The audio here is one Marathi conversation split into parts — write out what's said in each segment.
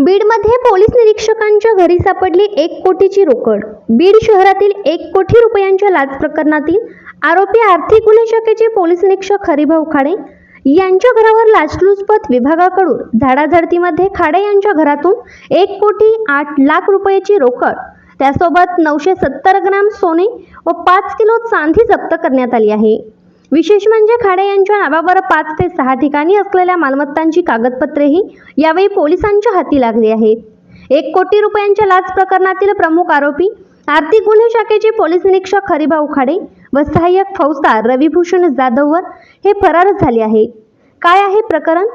बीडमध्ये पोलीस निरीक्षकांच्या घरी सापडली एक कोटीची रोकड. बीड शहरातील एक कोटी रुपयांच्या लाच प्रकरणातील आरोपी आर्थिक गुन्हे शाखेचे पोलीस निरीक्षक हरिभाऊ खाडे यांच्या घरावर लाचलुचपत विभागाकडून झाडाझडतीमध्ये खाडे यांच्या घरातून एक कोटी आठ लाख रुपयाची रोकड त्यासोबत नऊशे सत्तर ग्रॅम सोने व पाच किलो चांदी जप्त करण्यात आली आहे. विशेष म्हणजे खाडे यांच्या नावावर पाच ते सहा ठिकाणी असलेल्या मालमत्तांची कागदपत्रेही यावेळी पोलिसांच्या हाती लागली आहेत. एक कोटी रुपयांच्या लाच प्रकरणातील प्रमुख आरोपी आर्थिक गुन्हे शाखेचे पोलीस निरीक्षक हरिभाऊ खाडे व सहाय्यक फौजदार रविभूषण जाधववर हे फरार झाले आहे काय आहे प्रकरण?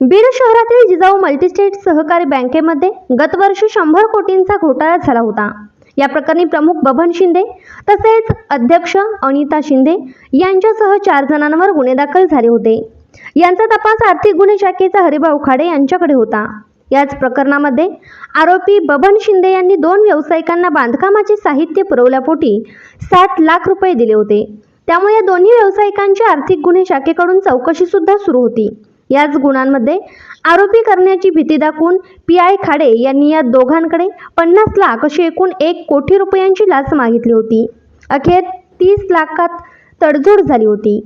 बीड शहरातील जिजाऊ मल्टीस्टेट सहकारी बँकेमध्ये गतवर्षी शंभर कोटींचा घोटाळा झाला होता. या प्रकरणी प्रमुख बबन शिंदे तसेच अध्यक्ष अनिता शिंदे यांच्यासह चार जणांवर गुन्हे दाखल झाले होते. यांचा तपास आर्थिक गुन्हे शाखेचा हरिभाऊ खाडे यांच्याकडे होता. याच प्रकरणामध्ये आरोपी बबन शिंदे यांनी दोन व्यावसायिकांना बांधकामाचे साहित्य पुरवल्यापोटी साठ लाख रुपये दिले होते. त्यामुळे या दोन्ही व्यावसायिकांची आर्थिक गुन्हे शाखेकडून चौकशी सुद्धा सुरू होती. याच गुन्ह्यांमध्ये आरोपी करण्याची भीती दाखवून पी आय खाडे यांनी या दोघांकडे पन्नास लाख अशी एकूण एक कोटी रुपयांची लाच मागितली होती. अखेर तीस लाखात तडजोड झाली होती.